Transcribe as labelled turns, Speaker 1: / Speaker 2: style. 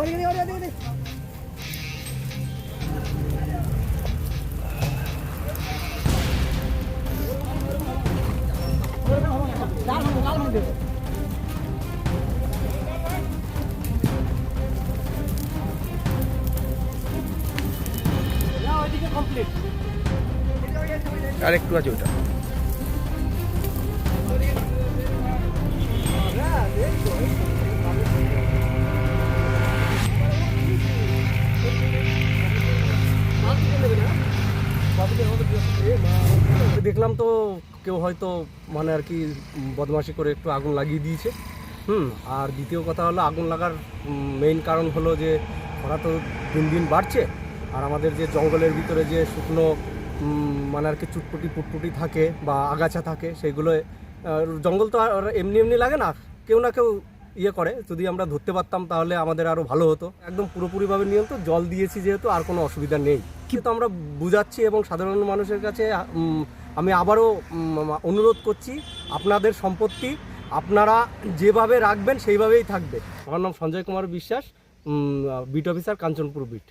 Speaker 1: ഓടി ഓടി ഓടി
Speaker 2: ഓടി আর আছে ওটা
Speaker 1: দেখলাম তো কেউ হয়তো মানে আর কি বদমাশি করে একটু আগুন লাগিয়ে দিয়েছে। হুম, আর দ্বিতীয় কথা হলো আগুন লাগার মেইন কারণ হলো যে খরা তো দিন দিন বাড়ছে। আর আমাদের যে জঙ্গলের ভিতরে যে শুকনো মানে আর কি চুটপুটি পুটপুটি থাকে বা আগাছা থাকে, সেগুলো জঙ্গল তো আর এমনি এমনি লাগে না। কেউ না কেউ ইয়ে করে। যদি আমরা ধরতে পারতাম তাহলে আমাদের আরও ভালো হতো। একদম পুরোপুরিভাবে নিয়ন্ত্রণ, জল দিয়েছি যেহেতু, আর কোনো অসুবিধা নেই। কিন্তু আমরা বুঝাচ্ছি এবং সাধারণ মানুষের কাছে আমি আবারও অনুরোধ করছি আপনাদের সম্পত্তি আপনারা যেভাবে রাখবেন সেইভাবেই থাকবে। আমার নাম Sanjay Kumar Biswas beat officer Kanchanpur bit.